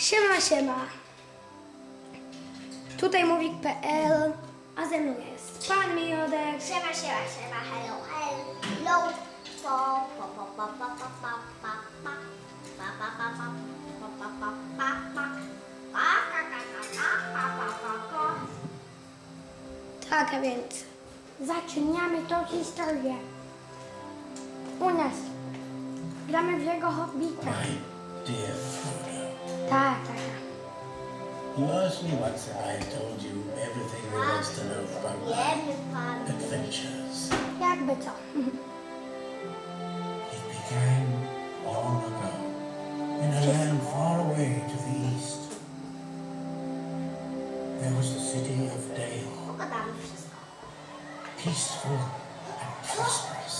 Siema, siema. Tutaj mówi.pl, a ze mną jest pan Miodek. Siema, siema, siema, hello, hello. Po, po, po, po, po, po, po, pa, pa. Pa, pa, pa, pa, pa, pa, pa, pa, pa. Pa, ka, ka, ka, ka, pa, pa, pa, pa. Tak, a więc zaczynamy tą historię. U nas. Gramy w jego Hobbita. You asked me once if I told you everything there was to know about my Wiemy pan. adventures. Co. It began long ago in a land far away to the east. There was the city of Dale, peaceful and prosperous.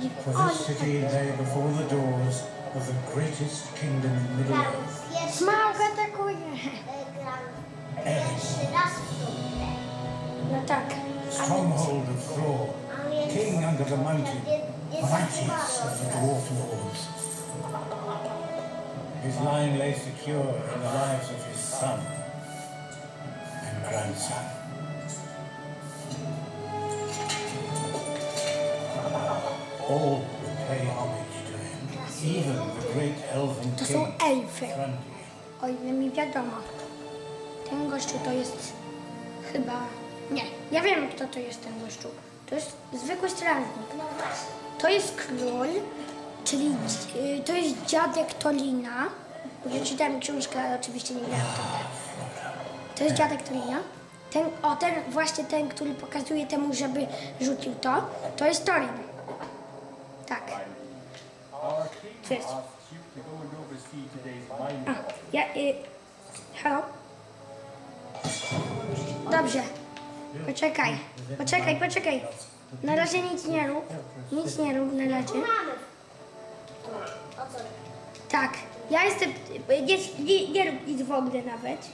Oh, For this city lay before the doors of the greatest kingdom in Middle Grałem Earth, pierwszy Smaug raz. atakuje. e, Grałem pierwszy raz w tą grę. No tak. stronghold of Thor, king under the mountain, nie, nie mightiest of the dwarf lords. His line lay secure in the lives of his son and grandson. All would pay homage to him, even the great elven To są elfy. O ile mi wiadomo. Ten gościu to jest chyba... Nie, ja wiem kto to jest ten gościu. To jest zwykły strażnik. No. To jest król, czyli y, to jest dziadek Tolina. Bo ja czytałem książkę, ale oczywiście nie grałem w. To jest dziadek Tolina. Ten, o, ten właśnie ten, który pokazuje temu, żeby rzucił to, to jest Tolin. Tak. Our king Cześć. asks you to go and oversee today's mining A, ja, y, halo? Dobrze. Poczekaj, poczekaj, poczekaj. Na razie nic nie rób. Nic nie rób na razie. Co? Tak, ja jestem. Nie, nie, nie rób nic w ogóle nawet.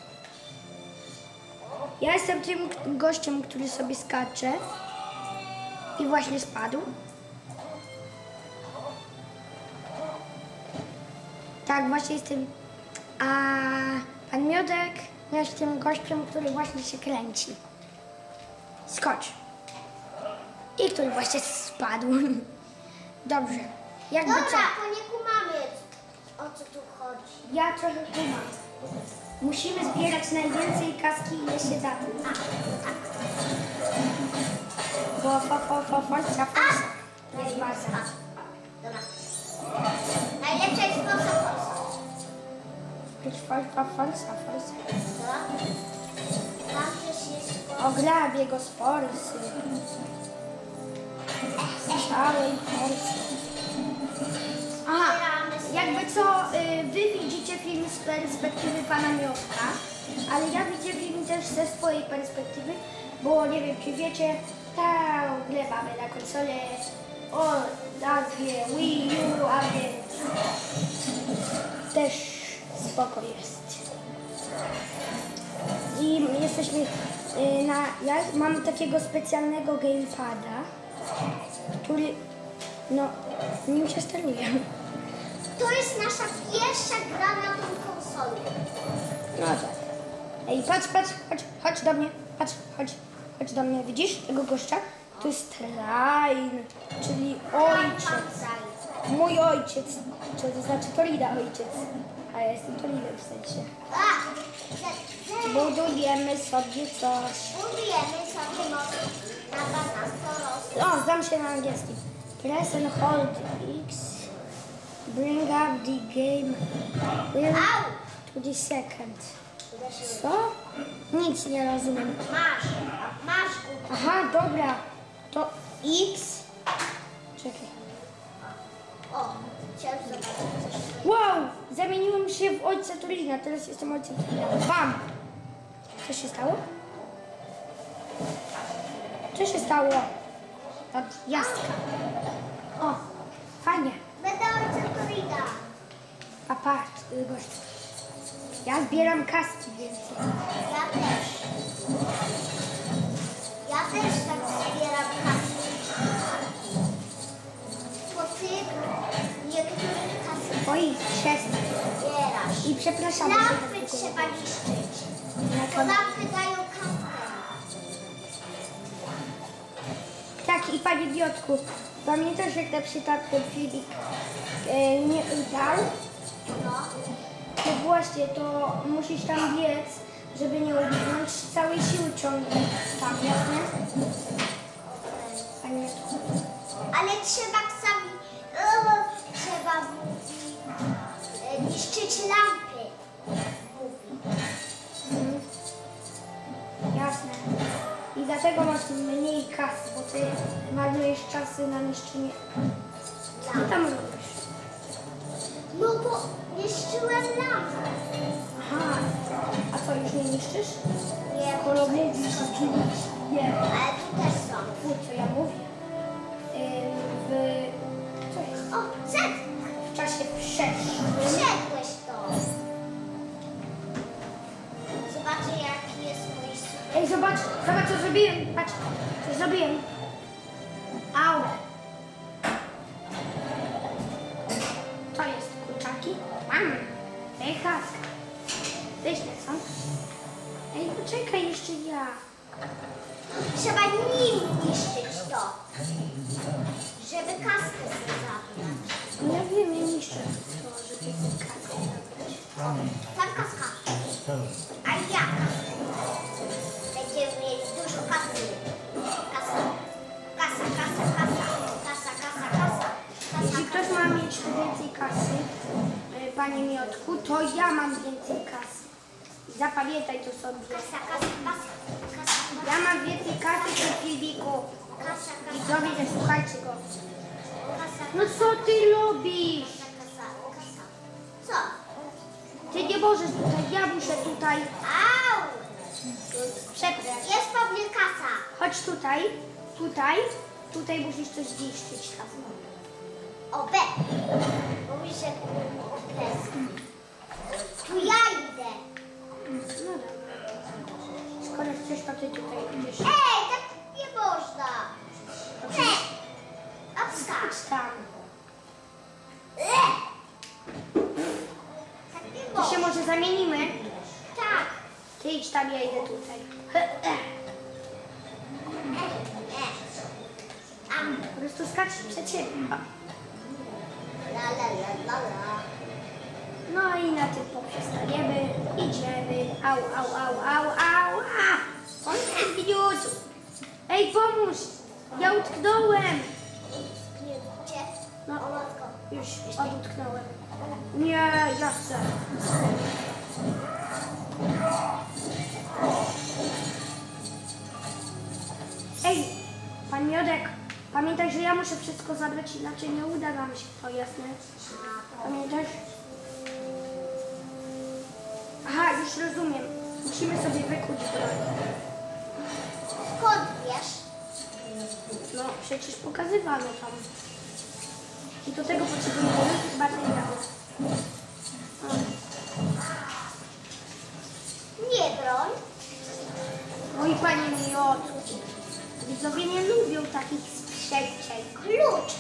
Ja jestem tym gościem, który sobie skacze. I właśnie spadł. Tak, właśnie jestem. A pan Miodek jest tym gościem, który właśnie się kręci. Skocz. I który właśnie spadł. Dobrze. Jakby co? Dobra, to nie kumamy. O co tu chodzi? Ja trochę kumam. Musimy zbierać najwięcej kaski, ile się da. Bo fo, fo, fo, forza, forza. Jest baza. Dobra. Najlepsza jest forza forza. Jest forza, forza, forza. Tam też jest. Ograbie go z forsy. Z całej forsy. Aha, jakby co, y, wy widzicie film z perspektywy pana Miotka, ale ja widzę film też ze swojej perspektywy, bo nie wiem czy wiecie, tę grę mamy na konsolę o nazwie Wii U, a więc też spoko jest. I jesteśmy y, na. Ja mam takiego specjalnego gamepada, który. No, nim się steruje. To jest nasza pierwsza gra na tą konsolę. No tak. Ej, patrz, patrz, chodź, chodź do mnie, patrz, chodź, chodź do mnie, widzisz tego gościa? To jest Train, czyli ojciec. Mój ojciec, czy to znaczy Tolida ojciec. A ja jestem Tolidem w sensie. Budujemy sobie coś. Budujemy sobie most na 12 los. O, zdam się na angielski. Press and hold X. Bring up the game. Will Au! to the second. Uderzyłem. Co? Nic nie rozumiem. Masz, masz. Aha, dobra. To X. Czekaj. O, chciałem zobaczyć coś. Wow! Zamieniłem się w ojca Turina. Teraz jestem ojcem Turina. Bam! Co się stało? Co się stało? Od jaska. O, fajnie. Będę ojcem Torida. A patrz, y. Ja zbieram kaski więcej. Ja też. Tak Lampy trzeba niszczyć. Bo lampy dają kaskę. Tak, i panie Biotku, pamiętasz jak na przykład ten filmik e, nie udał? No. To właśnie, to musisz tam biec, żeby nie uniknąć całej siły ciągłej. Tam, jasne? Panie. Ale trzeba sami, e, trzeba e, niszczyć lampy. I dlatego masz mniej kasy, bo ty marnujesz czasy na niszczenie. Co tam robisz? No bo niszczyłem lampę. Aha. A co, już nie niszczysz? Nie, mówisz, że nie. ale tu też są. Fu, co ja mówię? Ym, W... Co jest? O, zet, W czasie przeszłym. Ej, zobacz, zobacz co zrobiłem. Patrz, co zrobiłem. Au. To jest kurczaki. Mam. Pycha. Pyszne są. Ej, poczekaj, jeszcze ja. Trzeba nim niszczyć to. Żeby kaskę sobie zabrać. Ja wiem, ja niszczę to, że ty chcesz kasę zabrać. Panie Miotku, to ja mam więcej kasy. Zapamiętaj to sobie. kasa, kasa, kasa. Kasa, Ja mam więcej kasy w tym filmiku. kasa, kasa. Widzowie, nie słuchajcie go. Kasa, No co ty robisz? kasa, kasa. Co? Ty nie możesz tutaj, ja muszę tutaj. Au! Przepraszam. Jest po mnie kasa. Chodź tutaj, tutaj, tutaj musisz coś zniszczyć tam. O, B. Mówi, że bez. Tu ja idę. No. Skoro chcesz, to ty tutaj idziesz. Ej, tak nie można. Ej, obskacz. Chodź tam. Ej. Tak nie To się można. może zamienimy? Tak. Ty idź tam, ja idę tutaj. E, e. Po prostu skacz przed siebie. No i na tym poprzestaniemy. Idziemy. Au, au, au, au, au, a! On minut. Ej, pomóż! Ja utknąłem. No. Już odutknąłem. Nie, ja chcę. Pamiętaj, że ja muszę wszystko zabrać, inaczej nie uda nam się to, jasne? Pamiętasz? Aha, już rozumiem. Musimy sobie wykuć broń. Skąd wiesz? No, przecież pokazywano tam. I do tego potrzebujemy. O. Nie broń. Oj, panie Miotu, widzowie nie lubią takich sprzęcień. Klucze.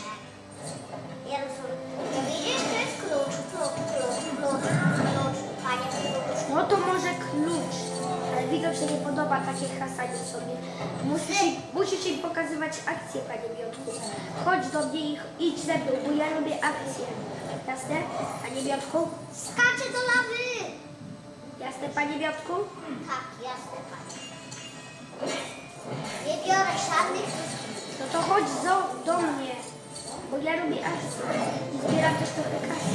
Ja rozumiem. Widzisz, to jest klucz. Klucz, klucz, klucz, klucz. Panie klucz. No to może klucz, ale widzom się nie podoba takie hasanie sobie. Musisz, im- musisz im pokazywać akcję, panie Miotku. Chodź do mnie i idź ze mną, bo ja lubię akcję. Jasne, panie Miotku? Skacze do lawy. Jasne, panie Miotku? Tak, jasne, panie. Nie biorę żadnych No to chodź do, do mnie, bo ja lubię akcję. I zbieram też trochę kasy.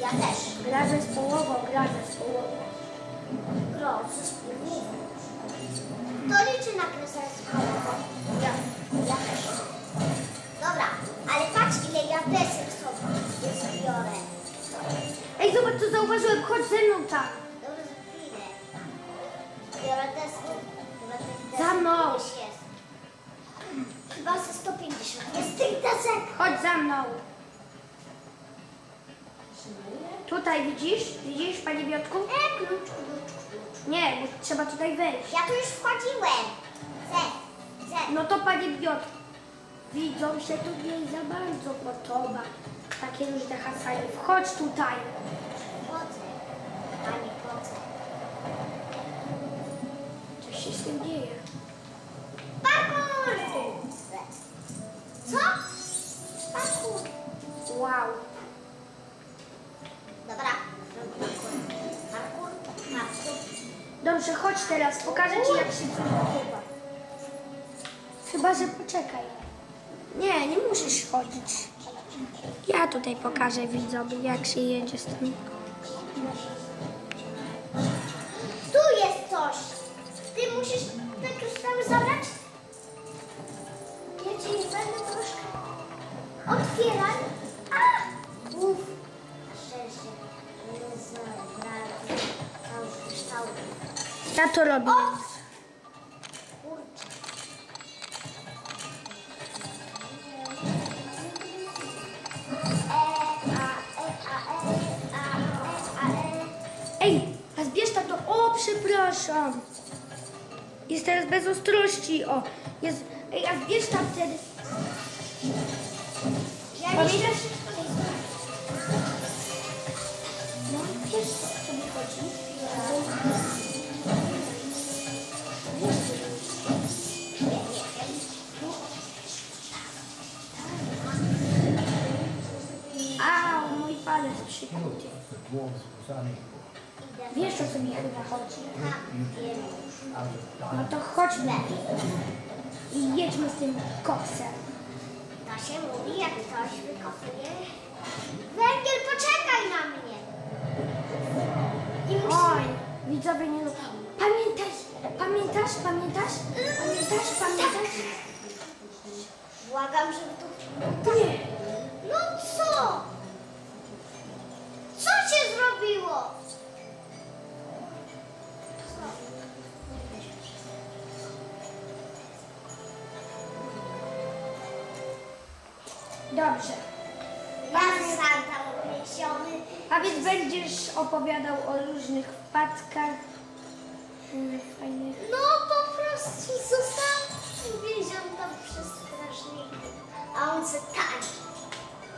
Ja też. Gra zespołowo, gra zespołowo. Groz. To liczy na grę zespołową. Ja. Ja też. Dobra, ale patrz ile ja desek sobie zbiorę. Ej, zobacz co zauważyłem, chodź ze mną tam. Dobra, za chwilę. Biorę deski. Za mną. już ze 150. Jest tych desek. Chodź za mną. Tutaj widzisz? Widzisz, panie Biotku? E, klucz, klucz, klucz. Nie, bo trzeba tutaj wejść. Ja tu już wchodziłem. No to panie Biotku, widzą się tu nie za bardzo podoba. Takie różne hasanie. Wchodź tutaj. a nie procent. Coś się z tym dzieje. Parkour! Co? Parkour. Wow. Dobra, parkour. Parkour. Dobrze, chodź teraz, pokażę ci jak się nagrywa. Chyba, że poczekaj. Nie, nie musisz chodzić. Ja tutaj pokażę widzowie, jak się jedzie z tym. Tu jest coś. Ty musisz te kryształy zabrać? Ci będę troszkę otwierać. A! Uf. Na szczęście. Nie zabrałem całych kryształów. Ja to robię. Kurczę. E, a, e, a, e, a, e, a, e. Ej, a zbierz to. O, przepraszam. Jest teraz bez ostrości. O, jest. Ej, a zbierz tam wtedy. Ja wszystko nie znam. No, wiesz co sobie chodzi? Au, mój palec przykuty. Wiesz o co mi chyba chodzi. Wiem No to chodźmy i jedźmy z tym koksem. To się mówi, jak ktoś wykopuje. Węgiel, poczekaj na mnie. I Oj, widzowie nie lubią. Pamiętasz, pamiętasz, pamiętasz, pamiętasz, pamiętasz? Błagam, żeby tu... Nie. No? Co Dobrze. Ja sam tam uwięziony. A więc będziesz opowiadał o różnych wpadkach. Fajnych. No po prostu został uwięziony tam przez strażników. A on se tańczy.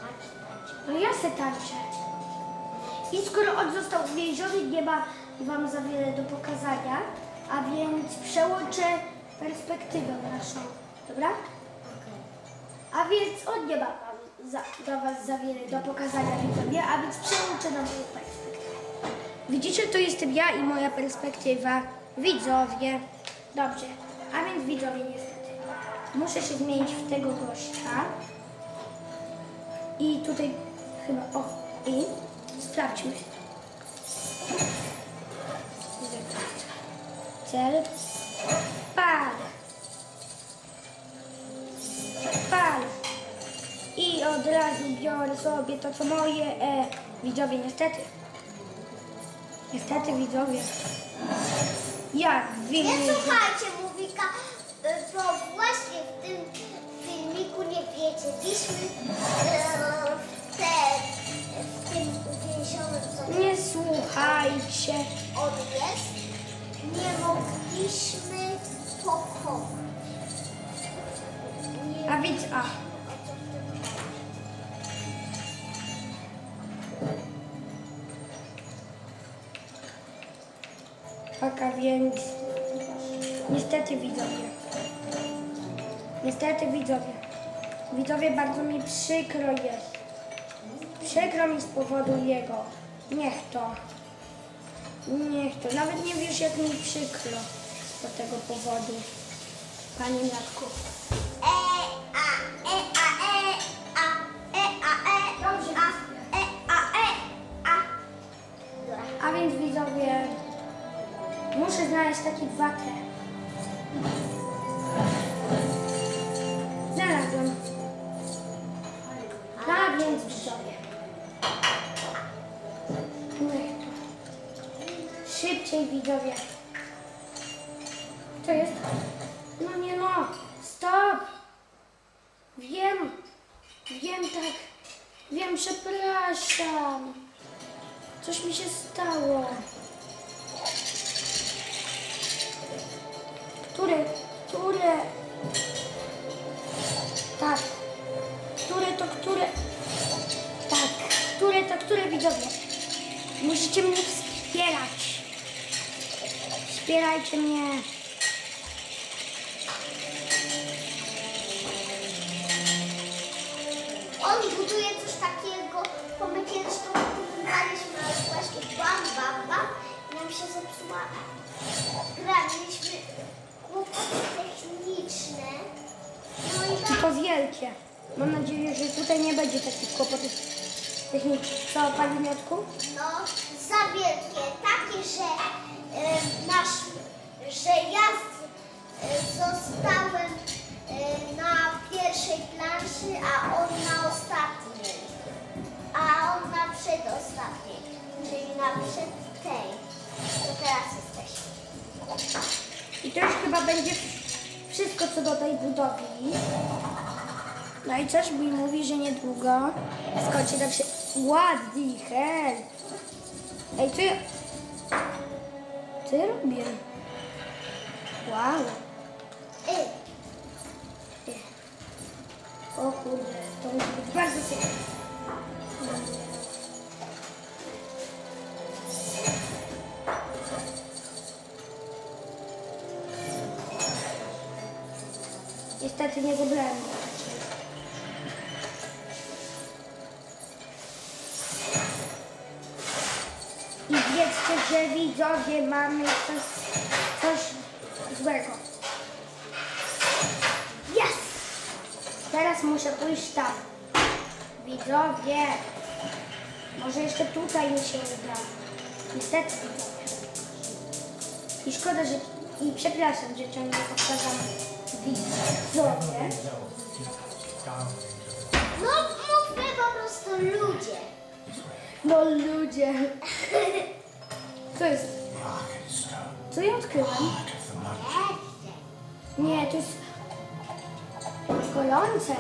Tańczy, tańczy. No ja se tańczę. I skoro on został uwięziony, nie ma wam za wiele do pokazania, a więc przełączę perspektywę naszą. Dobra? A więc on nie ma wam za, dla was za wiele do pokazania widzowie, a więc przełączę na moją perspektywę. Widzicie, to jestem ja i moja perspektywa. Widzowie. Dobrze. A więc widzowie niestety. Muszę się zmienić w tego gościa. I tutaj chyba, o, i sprawdźmy. Cel. Biorę sobie to, co moje. E, widzowie, niestety. Niestety, widzowie. Jak wy... Nie słuchajcie, Mówika, bo właśnie w tym filmiku nie wiedzieliśmy e, w, te, w tym uwięzionym, Nie słuchajcie. on jest, nie mogliśmy. Nie A więc, a. Tak, a więc niestety widzowie. Niestety widzowie. Widzowie, bardzo mi przykro jest. Przykro mi z powodu jego. Niech to. Niech to. Nawet nie wiesz, jak mi przykro z tego powodu. Panie Miatku. Znaleźć taki watę. Znalazłem. No a więc widzowie. To. Szybciej widzowie. Co jest? No nie no, stop. Wiem, wiem tak, wiem, przepraszam. Coś mi się stało. Musicie mnie wspierać. Wspierajcie mnie. On buduje coś takiego, bo my kiedyś to budowaliśmy, ale właśnie bam, bam, bam i nam się zepsuła gra. Mieliśmy kłopoty techniczne. No i I to wielkie. Mam nadzieję, że tutaj nie będzie takich kłopotów technicznych. Co, Pani Miotku? No, za wielkie, takie, że nasz, że ja e, zostałem e, na pierwszej planszy, a on na ostatniej. A on na przedostatniej, czyli na przed tej. To teraz jesteśmy. I to już chyba będzie wszystko co do tej budowli. No i coś mi mówi, że niedługo skończy nam się ładny hel. Ej, co ja... Co ja robię? Wow. Ej, O kurde, to musi być bardzo ciekawe. Niestety nie wybrałem. Że widzowie mamy coś, coś złego. Yes! Teraz muszę pójść tam. Widzowie, może jeszcze tutaj mi się uda. Niestety widzowie. I szkoda, że... I przepraszam, że ciągle powtarzam widzowie. no mówmy po prostu ludzie. No ludzie. Co jest? Co ja odkryłam? Nie, to jest golące.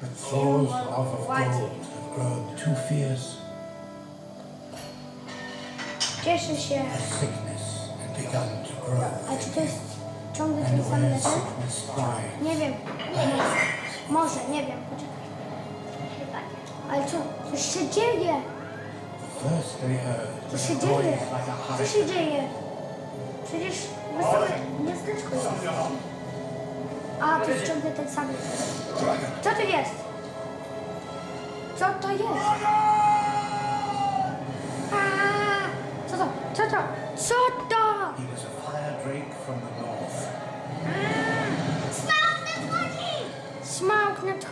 But Thor's love of gold have grown too fierce. Cieszę się. Sickness had begun to grow. A czy to jest ciągle ten sam level? Nie wiem. Może, nie wiem. Poczekaj. Ale co? Coś się dzieje. Co się dzieje? Co się dzieje? Przecież wesołe miasteczko jest. A, to jest ciągle ten sam. Co to jest? Co to jest? A, co to? Co to? Co to?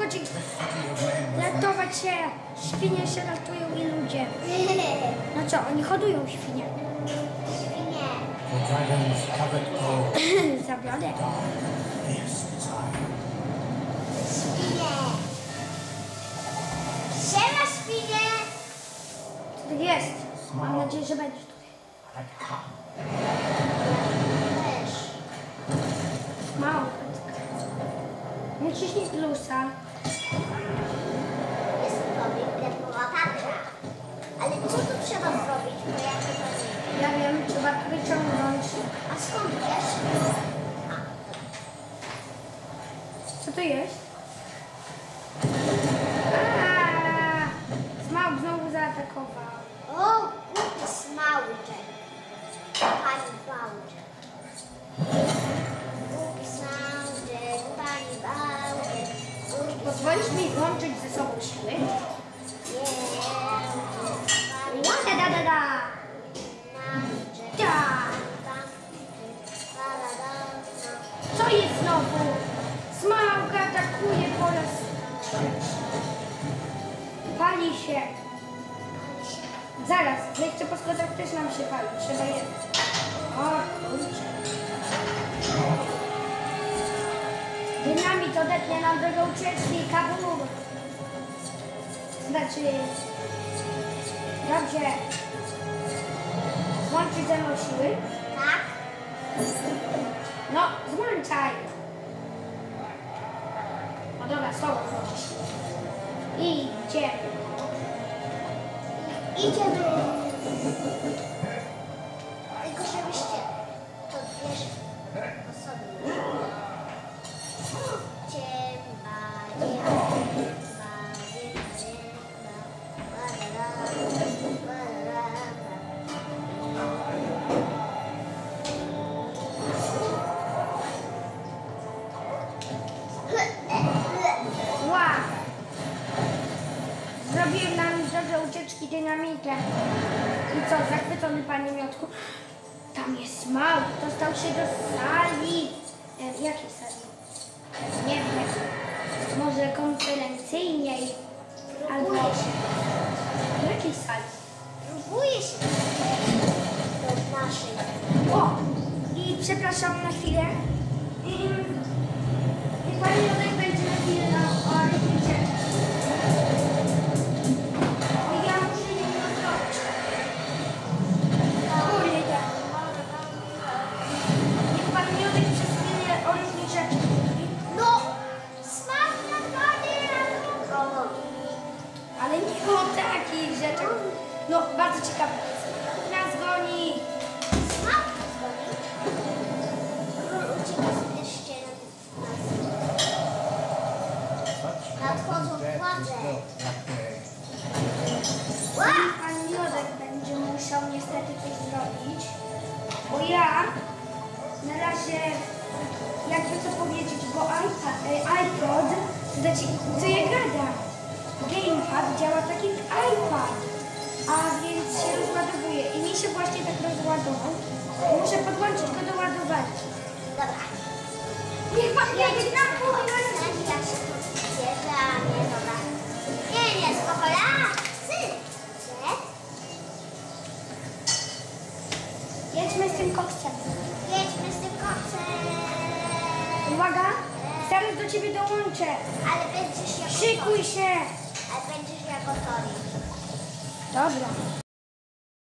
Was Ratować się. Świnie się ratują i ludzie. No co, oni hodują świnie. Świnie. Zabiorę. Świnie. Siema świnie. Co to jest? Mam nadzieję, że będziesz tutaj. Mało. Naciśnij plusa. Co Zaraz, jeszcze po schodach też nam się pali. Trzeba je... O kurczę. Dynamit odetnie nam drogę ucieczki. Kabum. Znaczy... Dobrze. Złączyć ze mną siły. Tak? No, złączaj. No dobra, z tobą włączę siły. I idziemy. Idziemy. Tylko Então, salsicha sai. Razie, jakby co powiedzieć, bo iPad, e, iPod, to znaczy, co ja gadam, Gamepad działa tak jak iPad, a więc się rozładowuje i mi się właśnie tak rozładował. Muszę podłączyć go do ładowania. Dobra. Niech pan Ja jedzie na pół jak się tu bierze, a nie dobra. Nie, nie, spokojnie. A, Sy! Nie? Jedźmy z tym koksem. Jedźmy z tym koksem. Uwaga, zaraz do ciebie dołączę. Ale będziesz jako Szykuj się. Ale będziesz jako Tori. Dobra.